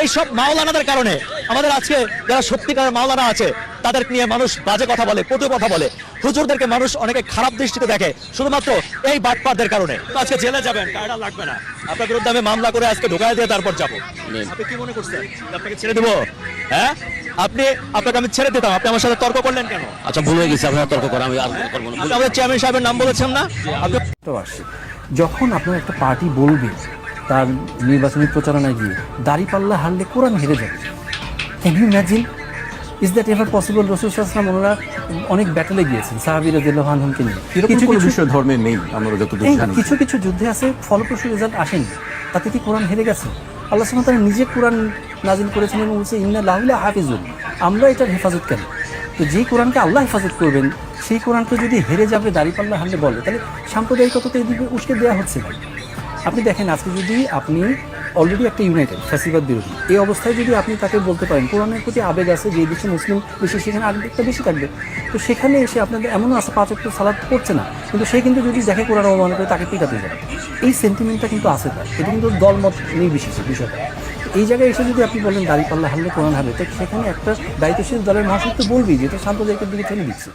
এই সব মাওলানাদের কারণে আমাদের আজকে যারা সত্যিকার মাওলানা আছে তাদের নিয়ে মানুষ বাজে কথা বলে কটু কথা বলে। হুজুরদেরকে মানুষ অনেকে খারাপ দৃষ্টিতে দেখে শুধুমাত্র এই বাটপারদের কারণে। আজকে জেলে যাবেন টাকা লাগবে না। আপনার বিরুদ্ধে আমি মামলা করে আজকে ঢোকায় দিয়ে তারপর যাব। আপনি কি মনে করছেন? আপনাকে ছেড়ে দেবো? হ্যাঁ? আপনি আপনাকে আমি ছেড়ে দিতাম আপনি আমার সাথে তর্ক করলেন কেন? আচ্ছা ভুল হয়ে গেছে আপনার তর্ক করা আমি আর করব না। আপনি আমাদের চেয়ারম্যান সাহেবের নাম বলেছেন না? আপনি তো আসে। যখন আপনার একটা পার্টি বলবে তার নির্বাচনী প্রচারণায় গিয়ে দাড়িপাল্লা হারলে কোরআন হেরে যাবে can you imagine is that ever possible রসুল সাল্লাম ওনারা অনেক ব্যাটেলে গিয়েছেন সাহাবির হানহুমকে নিয়ে। কিছু কিছু বিষয় ধর্মে নেই আমরা যতদূর কিছু কিছু যুদ্ধে আছে ফলপ্রসূ রেজাল্ট আসেনি। তাতে কি কোরআন হেরে গেছে? আল্লাহ ওয়া তাআলা নিজে কোরআন নাজিল করেছেন এবং বলছে ইন্না লাহুলা হাফিজুন। আমরা এটার হেফাজত কেন? তো যেই কোরআনকে আল্লাহ হেফাজত করবেন সেই কোরআনকে যদি হেরে যাবে দাঁড়িপাল্লা হারলে বলে তাহলে সাম্প্রদায়িকতা তো এদিকে উস্কে দেওয়া হচ্ছে না। আপনি দেখেন, আজকে যদি আপনি অলরেডি একটা ইউনাইটেড ফ্যাসিবাদ বিরোধী, এই অবস্থায় যদি আপনি তাকে বলতে পারেন, কোরআনের প্রতি আবেগ আছে যে দেশে মুসলিম বেশি, সেখানে আবেগটা বেশি থাকবে। তো সেখানে এসে আপনাদের এমনও আছে, পাঁচ অক্ট সালাদ করছে না, কিন্তু সে কিন্তু যদি দেখে কোরআন অবমান করে, তাকে পিটাতে যাবে। এই সেন্টিমেন্টটা কিন্তু আছে তার। এটা কিন্তু দলমত নির্বিশেষে বিষয়টা। এই জায়গায় এসে যদি আপনি বলেন, দাড়ি পাল্লা হারলে কোরআন হারবে, তো সেখানে একটা দায়িত্বশীল দলের মহাসত্ব বলবি যে, এটা সাম্প্রদায়িকের দিকে ঠেলে দিচ্ছে।